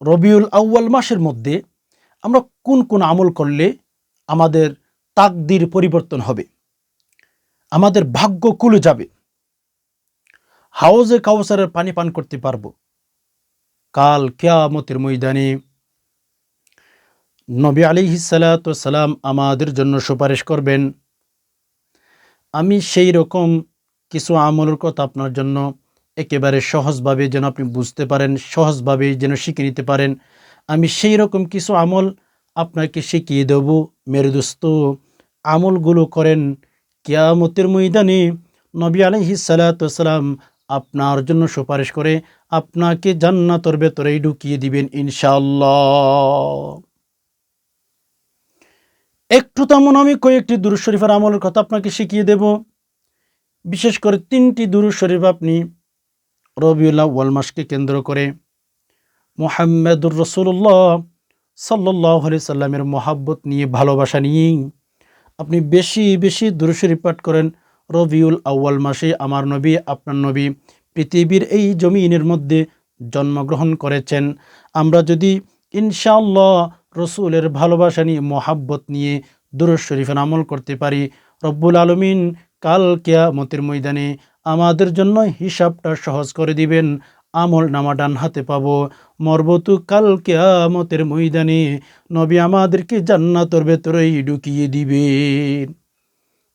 রবিউল আউয়াল মাসের মধ্যে আমরা কোন কোন আমল করলে আমাদের তাকদির পরিবর্তন হবে? আমাদের ভাগ্য কুলে যাবে। হাউজে কাউসারের পানি পান করতে পারব। কাল কেয়ামতের ময়দানে নবী আলী সালাম আমাদের জন্য সুপারিশ করবেন। আমি সেই রকম কিছু আমলের কথা আপনার জন্য একেবারে সহজভাবে যেন আপনি বুঝতে পারেন, সহজভাবে যেন শিখে নিতে পারেন। আমি সেই রকম কিছু আমল আপনাকে শিখিয়ে দেব। মেরে দোস্ত, আমলগুলো করেন কেয়ামতের ময়দানে নবী আলহি সালাম আপনার জন্য সুপারিশ করে আপনাকে জান্নাতর ভেতরেই ঢুকিয়ে দিবেন ইনশাল্লাহ একটু তেমন আমি কয়েকটি দুরুজ শরীফের আমলের কথা আপনাকে শিখিয়ে দেব। বিশেষ করে তিনটি দুরুজ শরীফ আপনি রবিউল্লাহ ওয়াল মাসকে কেন্দ্র করে মোহাম্মদুর রসুল্লাহ সাল্লাহ আলি সাল্লামের মহাব্বত নিয়ে, ভালোবাসা নিয়ে আপনি বেশি বেশি দুরুশরীফ পাঠ করেন, রবিউল আউ্য়াল মাসে আমার নবী, আপনার নবী পৃথিবীর এই জমিনের মধ্যে জন্মগ্রহণ করেছেন। আমরা যদি ইনশাআল্লাহ রসুলের ভালোবাসা নিয়ে, মহাব্বত নিয়ে শরীফের আমল করতে পারি, রব্বুল আলমিন কাল কেয়ামতের ময়দানে আমাদের জন্য হিসাবটা সহজ করে দিবেন। আমল নামা ডান হাতে পাবো। মরবতু কাল কেয়ামতের ময়দানে। নবী আমাদেরকে জান্নাতর ভেতরেই ঢুকিয়ে দিবেন।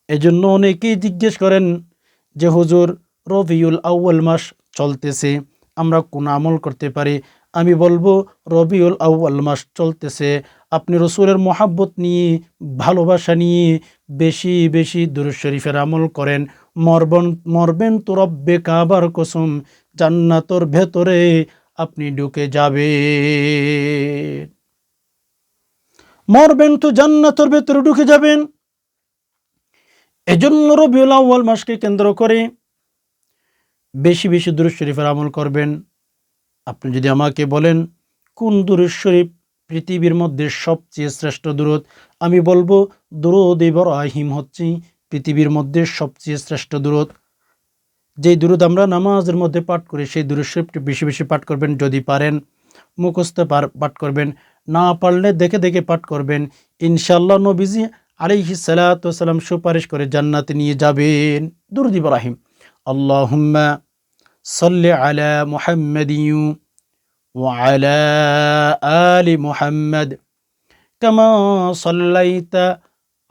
এজন্য অনেকেই জিজ্ঞেস করেন যে, হুজুর, রবিউল আউ্য়াল মাস চলতেছে, আমরা কোন আমল করতে পারি? আমি বলব, রবিউল আউ্য়াল মাস চলতেছে। আপনি রসুলের মহাব্বত নিয়ে, ভালোবাসা নিয়ে, বেশি বেশি দুরুদ শরীফের আমল করেন। মরবন, মরবেন তো রব্বে কাবার কসম, জান্নাতর ভেতরে আপনি ঢুকে যাবে মরবেন তো জান্নাতর ভেতরে ঢুকে যাবেন। এজন্য রবিউল আউ্য়াল মাসকে কেন্দ্র করে বেশি বেশি দুরুদ শরীফের আমল করবেন। আপনি যদি আমাকে বলেন, কোন দুরুদ শরীফ পৃথিবীর মধ্যে সবচেয়ে শ্রেষ্ঠ দূরত আমি বলব, দুরুদ ইব্রাহিম হচ্ছে পৃথিবীর মধ্যে সবচেয়ে শ্রেষ্ঠ দূরত যেই দূরত আমরা নামাজের মধ্যে পাঠ করি সেই দূরত শরীফটি বেশি বেশি পাঠ করবেন যদি পারেন মুখস্থ পাঠ করবেন না পারলে দেখে দেখে পাঠ করবেন ইনশাল্লাহ নবীজি আলিহি সালাতাম সুপারিশ করে জান্নাতে নিয়ে যাবেন দুরুদ ইব্রাহিম আল্লাহুম্মা সাল্লি আলা মুহাম্মাদিয়ু وعلى آل محمد كما صليت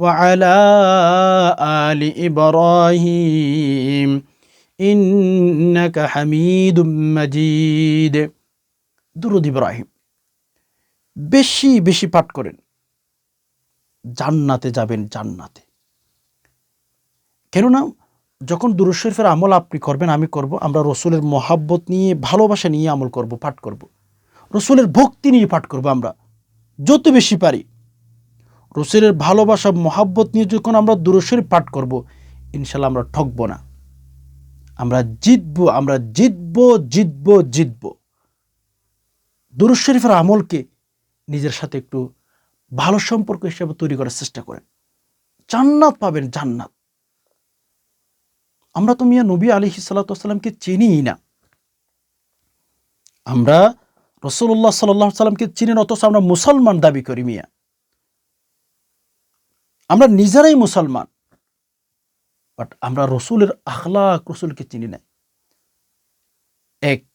وعلى آل إبراهيم إنك حميد مجيد দুরুদ ইব্রাহিম বেশি বেশি পাঠ করেন জান্নাতে যাবেন জান্নাতে কেননা যখন দুরুদ শরীফের আমল আপনি করবেন আমি করব আমরা রসুলের মহাব্বত নিয়ে ভালোবাসা নিয়ে আমল করব পাঠ করব রসুলের ভক্তি নিয়ে পাঠ করবো আমরা যত বেশি পারি রসুলের ভালোবাসা, মহাব্বত নিয়ে যখন আমরা দূরস্বরী পাঠ করব, ইনশাল্লাহ আমরা ঠকব না। আমরা জিতব আমরা জিতব জিতব জিতব। দুরুজ শরীফের আমলকে নিজের সাথে একটু ভালো সম্পর্ক হিসেবে তৈরি করার চেষ্টা করেন। জান্নাত পাবেন, জান্নাত। আমরা তো মিয়া নবী আলী সাল্লাতামকে চিনিই না। আমরা রসুল্লাহ সাল্লাহ সাল্লামকে চিনেন, অথচ আমরা মুসলমান দাবি করি মিয়া। আমরা নিজেরাই মুসলমান। বাট আমরা রসুলের আখলাক রসুলকে চিনি নাই। এক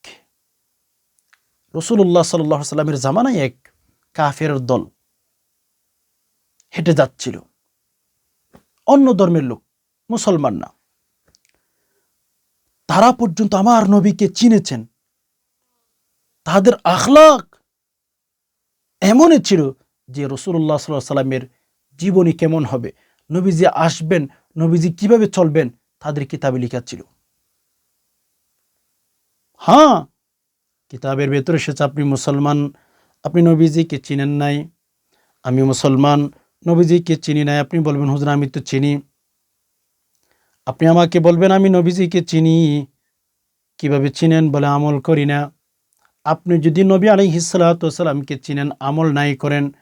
রসুল্লাহ সাল্লাহ সাল্লামের জামানায় এক কাফের দল হেঁটে যাচ্ছিল। অন্য ধর্মের লোক, মুসলমান না। তারা পর্যন্ত আমার নবীকে চিনেছেন। তাদের আখলাক এমনই ছিল যে রসুল্লাহ সাল্লাহ সাল্লামের জীবনী কেমন হবে? নবীজি আসবেন, নবীজি কীভাবে চলবেন? তাদের কিতাবে লেখা ছিল। হ্যাঁ কিতাবের ভেতরে এসেছে, আপনি মুসলমান, আপনি নবীজিকে চিনেন নাই, আমি মুসলমান, নবীজিকে চিনি নাই, আপনি বলবেন, হুজুর, আমি তো চিনি। আপনি আমাকে বলবেন, আমি নবীজিকে চিনি। কীভাবে চিনেন বলে আমল করি না। আপনি যদি নবী আলী হিসালাতামকে চিনেন, আমল নাই করেন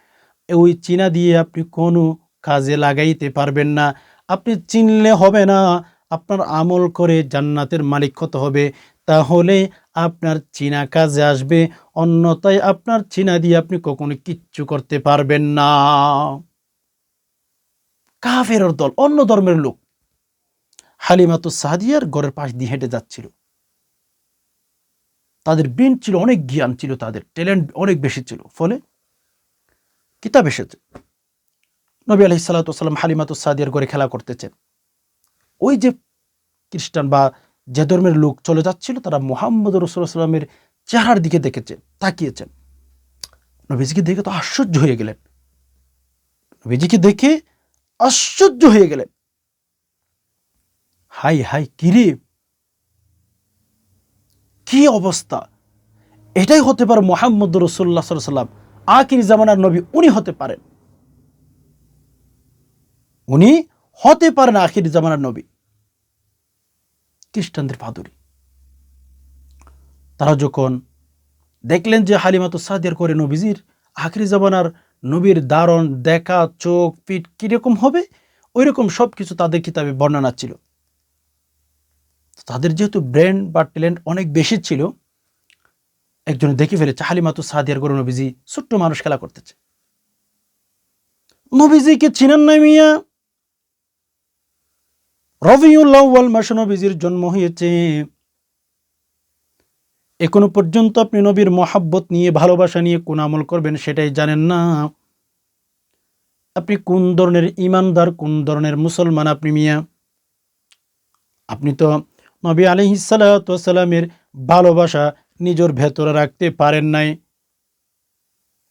ওই চিনা দিয়ে আপনি কোনো কাজে লাগাইতে পারবেন না। আপনি চিনলে হবে না, আপনার আমল করে জান্নাতের মালিক কত হবে। তাহলে আপনার চীনা কাজে আসবে অন্যতায় আপনার চীনা দিয়ে আপনি কখনো কিচ্ছু করতে পারবেন না। কাফের দল, অন্য ধর্মের লোক। হালিমাতু সাদিয়ার ঘরের পাশ দিয়ে হেঁটে যাচ্ছিল। তাদের ব্রেন ছিল, অনেক জ্ঞান ছিল তাদের, ট্যালেন্ট অনেক বেশি ছিল। ফলে কিতাব এসেছে। নবী আলহি সাল্লাতাম হালিমাতু সাদিয়ার ঘরে খেলা করতেছেন। ওই যে খ্রিস্টান বা যে ধর্মের লোক চলে যাচ্ছিল, তারা মোহাম্মদ রসুল্লাহামের চেহারার দিকে দেখেছে, তাকিয়েছেন। নবীজিকে দেখে তো আশ্চর্য হয়ে গেলেন। নবীজিকে দেখে আশ্চর্য হয়ে গেলেন। হাই হাই কিরে কি অবস্থা? এটাই হতে পারে মোহাম্মদ রসুল্লাহ সাল্লাম আকির জামানার নবী উনি হতে পারেন। উনি হতে পারেন আখির জামানার নবী। খ্রিস্টানদের পাদুরি। তারা যখন দেখলেন যে হালিমাতো সাদিয়ার করে নবীজির আখিরি জামানার নবীর দারণ দেখা, চোখ, পিঠ কীরকম হবে ওই রকম সব কিছু তাদের কিতাবে বর্ণনা ছিল। তাদের যেহেতু ব্রেন বা ট্যালেন্ট অনেক বেশি ছিল একজনে দেখে ফেলেছে, হালিমাতু সাদিয়ার করে নবীজি ছোট্ট মানুষ খেলা করতেছে। নবীজিকে চিনেন নাই মিয়া? রবিউল্লাহ মাসে নবীজির জন্ম হয়েছে। এখনও পর্যন্ত আপনি নবীর মহাব্বত নিয়ে, ভালোবাসা নিয়ে কোন আমল করবেন সেটাই জানেন না। আপনি কোন ধরনের ইমানদার, কোন ধরনের মুসলমান আপনি মিয়া? আপনি তো নবী আলহিসাল্লামের ভালোবাসা নিজের ভেতরে রাখতে পারেন নাই।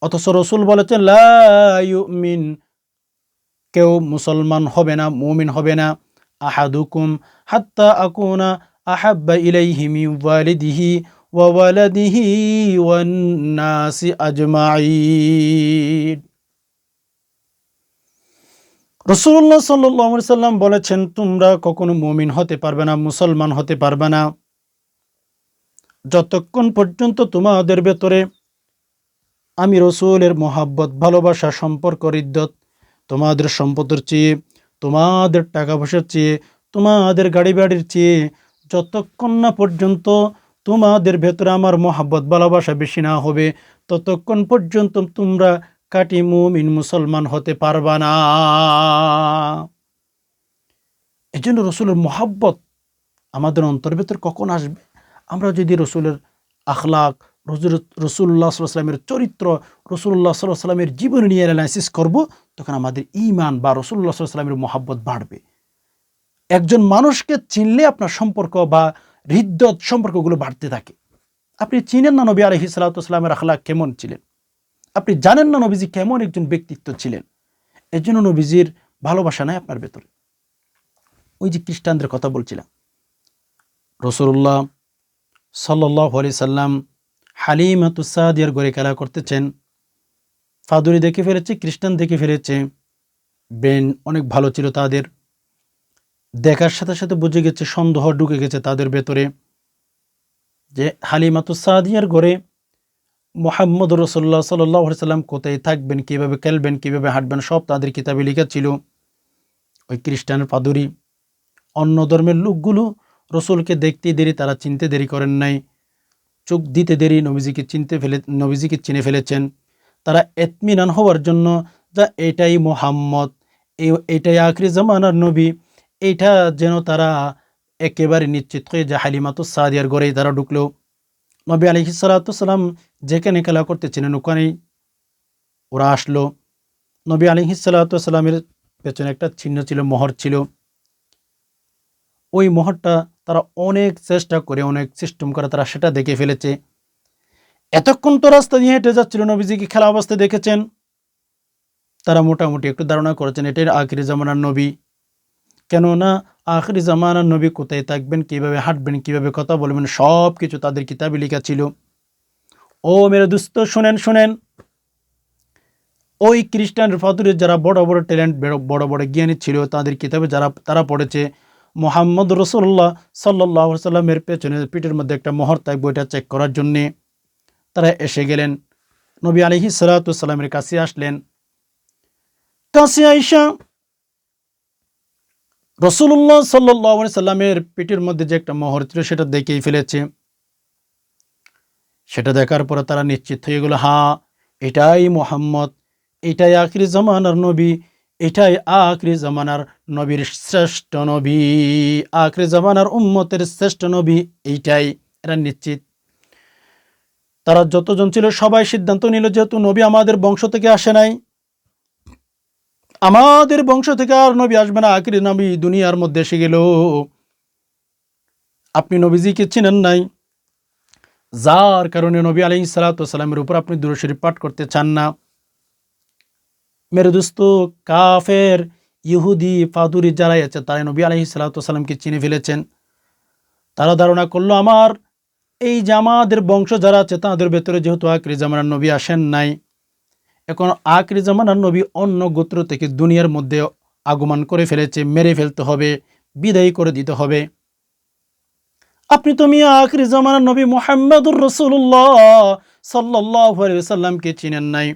অথচ রসুল বলেছেন লাইমিন কেউ মুসলমান হবে না, মুমিন হবে না। আহাদুকুম হাত্তা আকুনা আহাব্বা ইলাইহি মিন ওয়ালিদিহি ওয়া ওয়ালাদিহি ওয়ান নাসি আজমাইন রসুল্লাহ সাল্লাম বলেছেন, তোমরা কখনো মুমিন হতে পারবে না, মুসলমান হতে পারবে না। যতক্ষণ পর্যন্ত তোমাদের ভেতরে আমি রসুলের মোহাব্বত, ভালোবাসা, সম্পর্ক হৃদ্যত তোমাদের সম্পদের চেয়ে, তোমাদের টাকা পয়সার চেয়ে, তোমাদের গাড়ি বাড়ির চেয়ে, যতক্ষণ না পর্যন্ত তোমাদের ভেতরে আমার মোহাব্বত, ভালোবাসা বেশি না হবে, ততক্ষণ পর্যন্ত তোমরা কাটি মুমিন মুসলমান হতে পারবা না। এই জন্য রসুলের মোহাব্বত আমাদের অন্তর ভেতর কখন আসবে? আমরা যদি রসুলের আখলাক রসুল্লাহ সাল্লামের চরিত্র, রসুল্লাহ সাল্লাহ সাল্লামের জীবন নিয়ে অ্যানালাইসিস করব, তখন আমাদের ইমান বা রসুল্লাহ সাল্লামের মোহাব্বত বাড়বে। একজন মানুষকে চিনলে আপনার সম্পর্ক বা হৃদ্যত সম্পর্কগুলো বাড়তে থাকে। আপনি চিনেন না নবী আলহি সাল্লাহামের আখলাক কেমন ছিলেন? আপনি জানেন না নবীজি কেমন একজন ব্যক্তিত্ব ছিলেন? এর জন্য নবীজির ভালোবাসা নাই আপনার ভেতরে। ওই যে খ্রিস্টানদের কথা বলছিলাম। রসুল্লাহ সাল্লাহ আলি সাল্লাম হালিমাতুসাদিয়ার গড়ে খেলা করতেছেন। ফাদুরি দেখে ফেলেছে খ্রিস্টান দেখে ফেলেছে। ব্রেন অনেক ভালো ছিল তাদের। দেখার সাথে সাথে বুঝে গেছে, সন্দেহ ঢুকে গেছে তাদের ভেতরে যে হালিমাতুসাদিয়ার ঘরে মোহাম্মদ রসল্লাহ সাল্লাহ সাল্লাম কোথায় থাকবেন, কীভাবে খেলবেন, কীভাবে হাঁটবেন, সব তাদের কিতাবে লেখা ছিল। ওই খ্রিস্টানের পাদুরি অন্য ধর্মের লোকগুলো রসুলকে দেখতে দেরি, তারা চিনতে দেরি করেন নাই। চোখ দিতে দেরি, নবীজিকে চিনতে ফেলে নবীজিকে চিনে ফেলেছেন। তারা এতমিনান হওয়ার জন্য যা এটাই মোহাম্মদ এটাই আখরি জামানার নবী, এইটা যেন তারা একেবারে নিশ্চিত হয়ে যে হালিমাতো সাদিয়ার গড়েই তারা ঢুকলো। নবী আলি সালাতাম যেখানে খেলা করতেছিলেন ওখানেই ওরা আসলো। নবী আলি সালাতামের পেছনে একটা চিহ্ন ছিল, মোহর ছিল। ওই মোহরটা তারা অনেক চেষ্টা করে, অনেক সিস্টেম করে, তারা সেটা দেখে ফেলেছে। এতক্ষণ তো রাস্তা দিয়ে হেঁটে যাচ্ছিল নবীজিকে খেলা অবস্থায় দেখেছেন? তারা মোটামুটি একটু ধারণা করেছেন, এটাই আখিরি জামানার নবী। কেননা আখরি জামানার নবী কোথায় থাকবেন, কীভাবে হাঁটবেন, কীভাবে কথা বলবেন সব কিছু তাদের কিতাবে লেখা ছিল। ও মেরে দুস্থ শোনেন শোনেন। ওই খ্রিস্টানের ফাতুরের যারা বড় বড় ট্যালেন্ট বড় বড় জ্ঞানী ছিল, তাদের কিতাবে যারা, তারা পড়েছে মোহাম্মদ রসুল্লাহ সাল্লাহ সাল্লামের পেছনে পিঠের মধ্যে একটা মোহর তাই বইটা চেক করার জন্যে তারা এসে গেলেন। নবী আলহি সালাতামের কাছে আসলেন। কাছে আইসা রসুল্লাহ সাল্লাহ সাল্লামের পিঠের মধ্যে যে একটা মোহর ছিল সেটা দেখেই ফেলেছে। সেটা দেখার পরে তারা নিশ্চিত হয়ে গেল, হা, এটাই মোহাম্মদ, এটাই আখরি জামানার নবী এটাই আখরি জামানার নবীর শ্রেষ্ঠ নবী। আখরি জামানার উম্মতের শ্রেষ্ঠ নবী, এইটাই এরা নিশ্চিত। তারা যতজন ছিল সবাই সিদ্ধান্ত নিল যেহেতু নবী আমাদের বংশ থেকে আসে নাই। আমাদের বংশ থেকে আর নবী আসবে না, আখরি নবী দুনিয়ার মধ্যে এসে গেল। আপনি নবীজিকে চিনেন নাই? যার কারণে নবী আলী সালাতামের উপর আপনি দুরশরীফ পাঠ করতে চান না। মেরে দোস্ত কাফের ইহুদি ফাদুরি যারাই আছে তারা নবী আলহি সাল্লাতামকে চিনে ফেলেছেন তারা ধারণা করল আমার এই জামাদের বংশ যারা আছে তাদের ভেতরে যেহেতু আকরি জামানার নবী আসেন নাই এখন আকরি জামানার নবী অন্য গোত্র থেকে দুনিয়ার মধ্যে আগমন করে ফেলেছে মেরে ফেলতে হবে বিদায়ী করে দিতে হবে আপনি তো আখরি জামানার নবী মোহাম্মদুর রসুল্লাহ সাল্লাহ সাল্লামকে চিনেন নাই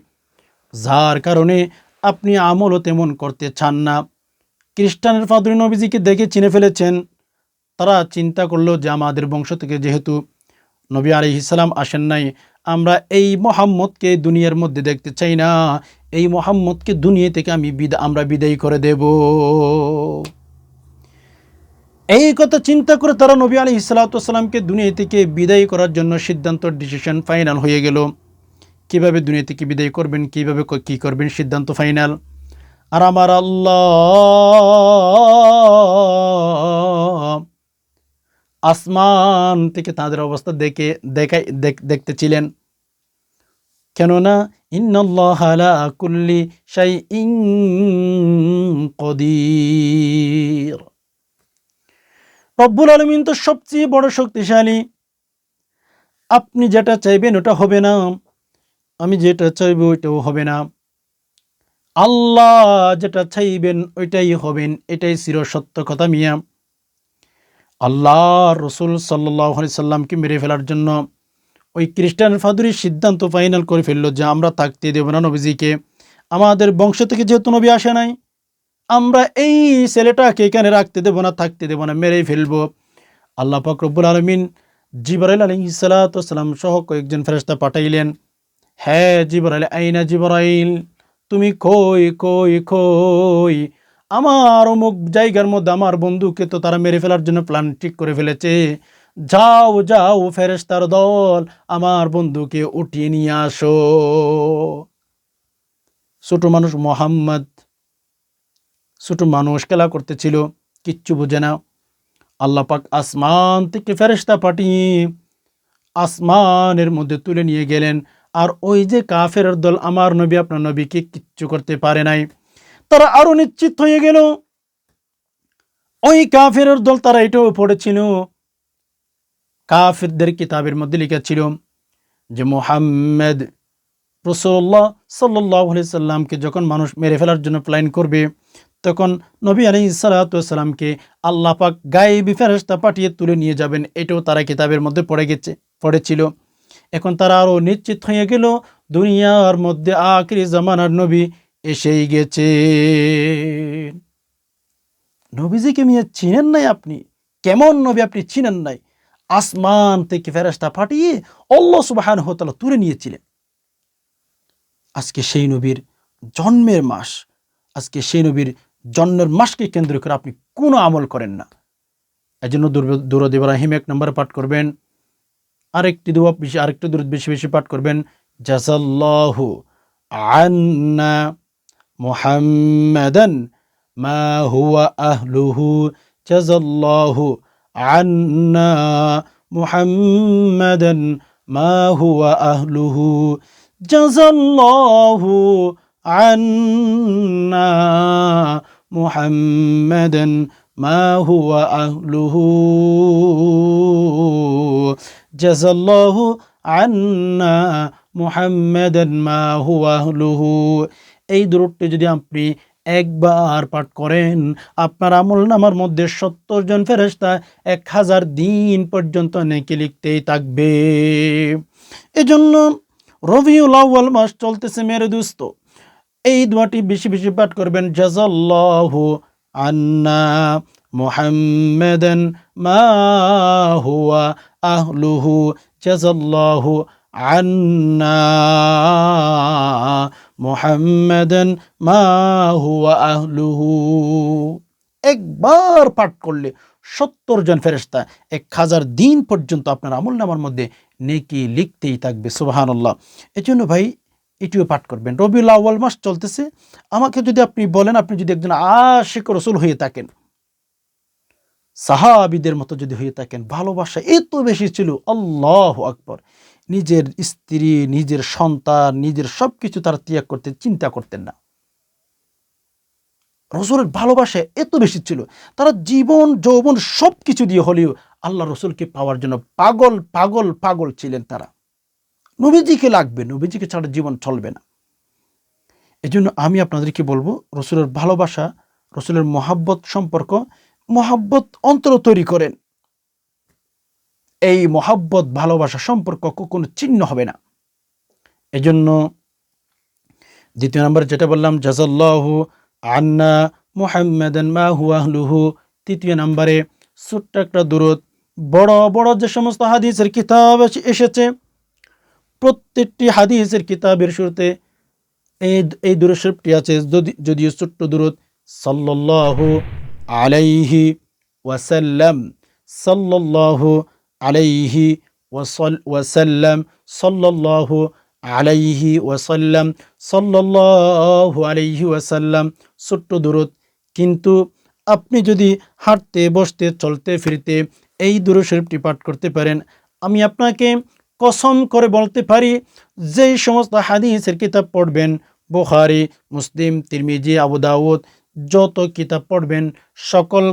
যার কারণে আপনি আমলও তেমন করতে চান না। খ্রিস্টানের ফাদুরি নবীজিকে দেখে চিনে ফেলেছেন। তারা চিন্তা করল যে আমাদের বংশ থেকে যেহেতু নবী আলি ইসলাম আসেন নাই, আমরা এই মোহাম্মদকে দুনিয়ার মধ্যে দেখতে চাই না। এই মোহাম্মদকে দুনিয়া থেকে আমি বিদা, আমরা বিদায়ী করে দেব। এই কথা চিন্তা করে তারা নবী আলী ইসালাতামকে দুনিয়া থেকে বিদায় করার জন্য সিদ্ধান্ত ডিসিশন ফাইনাল হয়ে গেল। কীভাবে দুনিয়া থেকে বিদায় করবেন, কীভাবে কি করবেন, সিদ্ধান্ত ফাইনাল। আর আমার আল্লাহ আসমান থেকে তাদের অবস্থা দেখে, দেখাই দেখতেছিলেন। কেননা ইন্নআল্লাহ কুল্লি শাই ইং কদির। রব্বুল আলমিন তো সবচেয়ে বড় শক্তিশালী। আপনি যেটা চাইবেন ওটা হবে না। আমি যেটা চাইব ওইটাও হবে না। আল্লাহ যেটা চাইবেন ওইটাই হবেন, এটাই চির সত্য কথা মিয়া। আল্লাহ রসুল সাল্লাহ সাল্লামকে মেরে ফেলার জন্য ওই খ্রিস্টান ফাদুরির সিদ্ধান্ত ফাইনাল করে ফেলল যে আমরা থাকতে দেব না নবীজিকে। আমাদের বংশ থেকে যেহেতু নবী আসে নাই, আমরা এই ছেলেটাকে এখানে রাখতে দেবো না, থাকতে দেবো না, মেরেই ফেলব। আল্লাহ ফকরবুল আলমিন জিবরাইল আলী সালাতাম সহ কয়েকজন ফেরস্তা পাঠাইলেন। হ্যাঁ জিবরাইল, আইনা জিবরাইল, তুমি কই কই কই? আমার অমুক জায়গার মধ্যে আমার বন্ধুকে তো তারা মেরে ফেলার জন্য প্ল্যান ঠিক করে ফেলেছে। যাও যাও ফেরেস্তার দল, আমার বন্ধুকে উঠিয়ে নিয়ে আসো। ছোট মানুষ মোহাম্মদ, ছোট মানুষ খেলা করতেছিল, কিচ্ছু বোঝে না। আল্লাহ পাক আসমান থেকে ফেরেস্তা পাঠিয়ে আসমানের মধ্যে তুলে নিয়ে গেলেন। আর ওই যে কাফের দল আমার নবী, আপনার নবীকে কিচ্ছু করতে পারে নাই। তারা আরও নিশ্চিত হয়ে গেল। ওই কাফের দল তারা এটাও পড়েছিল, কাফেরদের কিতাবের মধ্যে লিখেছিল যে মোহাম্মদ রসোল্লাহ সাল্লাহ সাল্লামকে যখন মানুষ মেরে ফেলার জন্য প্ল্যান করবে, তখন নবী আলী সালাতামকে আল্লাহ গায়ে গায়েবি ফেরস্তা পাঠিয়ে তুলে নিয়ে যাবেন। এটাও তারা কিতাবের মধ্যে পড়ে গেছে, পড়েছিল। এখন তারা আরও নিশ্চিত হয়ে গেল, দুনিয়ার মধ্যে আখরি জামানার নবী এসেই গেছে নবীজিকে মিয়া চিনেন নাই আপনি? কেমন নবী আপনি চিনেন নাই? আসমান থেকে ফেরস্তা ফাটিয়ে অল্লাহ সুবাহান হতালা তুলে নিয়েছিলেন। আজকে সেই নবীর জন্মের মাস, আজকে সেই নবীর জন্মের মাসকে কেন্দ্র করে আপনি কোনো আমল করেন না। এই জন্য দুরদ ইব্রাহিম এক নম্বরে পাঠ করবেন আরেকটি দোয়া বেশি আরেকটি দূর বেশি বেশি পাঠ করবেন। জাসাল্লাহু আন্না মুহাম্মাদান মা হুয়া আহলুহু। জাজাল্লাহু আন্না মুহাম্মাদান মা হুয়া আহলুহু। জাজাল্লাহু আন্না মুহাম্মাদান মা হুয়া আহলুহু। জাজাল্লাহু আন্না মুহাম্মাদান মা হুয়া আহলুহু। এই দূরটি যদি আপনি একবার পাঠ করেন, আপনার আমল নামার মধ্যে সত্তর জন ফেরেস্তা এক হাজার দিন পর্যন্ত নেকি লিখতেই থাকবে। এজন্য রবিউল আউ্বাল মাস চলতেছে মেরে দুস্ত। এই দোয়াটি বেশি বেশি পাঠ করবেন জাজাল্লাহ আন্না মোহাম্মদন মা হুয়া আহলুহু জাজাল্লাহু আন্না মুহাম্মাদান মা হুয়া আহলুহু। একবার পাঠ করলে সত্তর জন ফেরেস্তা এক হাজার দিন পর্যন্ত আপনার আমল নামার মধ্যে নেকি লিখতেই থাকবে সুবাহান্লাহ এই জন্য ভাই, এটিও পাঠ করবেন। রবিউল আউ্য়াল মাস চলতেছে। আমাকে যদি আপনি বলেন, আপনি যদি একজন আশিক রসুল হয়ে থাকেন সাহাবিদের মতো যদি হয়ে থাকেন, ভালোবাসা এত বেশি ছিল, আল্লাহ আকবর। নিজের স্ত্রী, নিজের সন্তান, নিজের সব কিছু তারা ত্যাগ করতে চিন্তা করতেন না। রসুলের ভালোবাসা এত বেশি ছিল, তারা জীবন, যৌবন সব কিছু দিয়ে হলেও আল্লাহ রসুলকে পাওয়ার জন্য পাগল পাগল পাগল ছিলেন তারা। নবীজিকে লাগবে, নবীজিকে ছাড়া জীবন চলবে না। এজন্য আমি আপনাদেরকে বলব, রসুলের ভালোবাসা, রসুলের মহাব্বত সম্পর্ক মহাব্বত অন্তর তৈরি করেন। এই মহাব্বত, ভালোবাসা সম্পর্ক কোনো চিহ্ন হবে না। এজন্য দ্বিতীয় নম্বর যেটা বললাম জাজাল্লাহু আন্না মুহাম্মাদান মা তৃতীয় নম্বরে ছোট্ট একটা দূরত বড় বড় যে সমস্ত হাদিসের কিতাব এসেছে, প্রত্যেকটি হাদিসের কিতাবের শুরুতে এই এই দূরশরীফটি আছে। যদি, যদিও ছোট্ট দূরত সাল্লাল্লাহু আলাইহি ওয়াসাল্লাম সাল্লাল্লাহু আলাইহি ওয়াসাল, ওয়াসাল্লাম সাল্লাল্লাহু আলাইহি ওয়াসাল্লাম সাল্লাল্লাহু আলাইহি ওয়াসাল্লাম। ছোট্ট দূরত কিন্তু আপনি যদি হাঁটতে, বসতে, চলতে, ফিরতে এই দূর শরীফটি পাঠ করতে পারেন, আমি আপনাকে কসম করে বলতে পারি, যেই সমস্ত হাদিসের কিতাব পড়বেন, বুখারি, মুসলিম, তিরমিজি, আবু দাউদ যত কিতাব পড়বেন, সকল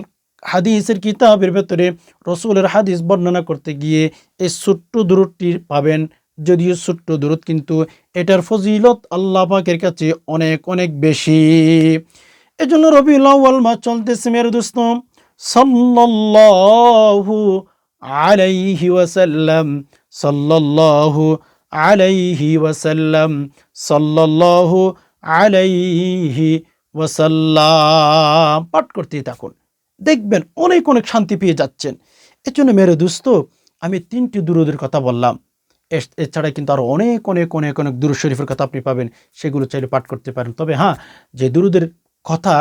হাদিসের কিতাবের ভেতরে রসুলের হাদিস বর্ণনা করতে গিয়ে এই ছোট্ট দূরটি পাবেন। যদিও ছোট্ট দূরত কিন্তু এটার ফজিলত আল্লাহ পাকের কাছে অনেক অনেক বেশি। এজন্য রবিউল আউয়াল মাস চলতেছে মেরে দোস্ত। সাল্লাল্লাহু আলাইহি ওয়াসাল্লাম, সাল্লাল্লাহু আলাইহি ওয়াসাল্লাম, সাল্লাল্লাহু আলাইহি ওয়াসাল্লাম। পাঠ করতেই থাকুন। দেখবেন অনেক অনেক শান্তি পেয়ে যাচ্ছেন। এর জন্য মেরে দোস্ত, আমি তিনটি দুরুদের কথা বললাম। এছাড়া কিন্তু আরও অনেক অনেক অনেক অনেক দুরুদ শরীফের কথা আপনি পাবেন। সেগুলো চাইলে পাঠ করতে পারেন। তবে হ্যাঁ যে দুরুদের কথা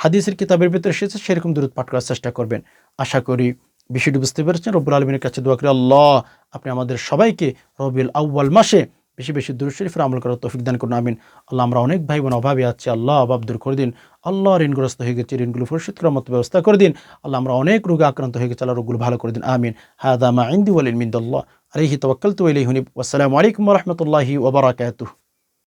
হাদিসের কিতাবের ভিতরে এসেছে, সেরকম দূরত পাঠ করার চেষ্টা করবেন। আশা করি বিষয়টি বুঝতে পেরেছেন। রব্বুল আলমিনের কাছে দোয়া করি, আল্লাহ, আপনি আমাদের সবাইকে রবিউল আউ্বাল মাসে বেশি বেশি দূর শরীফের আমল করার তৌফিক দান করুন, আমিন। আল্লাহ আমরা অনেক ভাই বোন অভাবে আছি। আল্লাহ অভাব দূর করে দিন। আল্লাহ ঋণগ্রস্ত হয়ে গেছে, ঋণগুলো পরিশোধ করার মতো ব্যবস্থা করে দিন। আল্লাহ আমরা অনেক রোগে আক্রান্ত হয়ে গেছে, আল্লাহ রোগগুলো ভালো করে দিন, আমিন। হাদা মা ইন্দি ওয়ালিন মিন্দাল্লাহ। আলাইহি তাওয়াক্কালতু ইলাইহি হুনিব আসসালামু আলাইকুম রহমতুল্লাহি ওবরাকাতুহ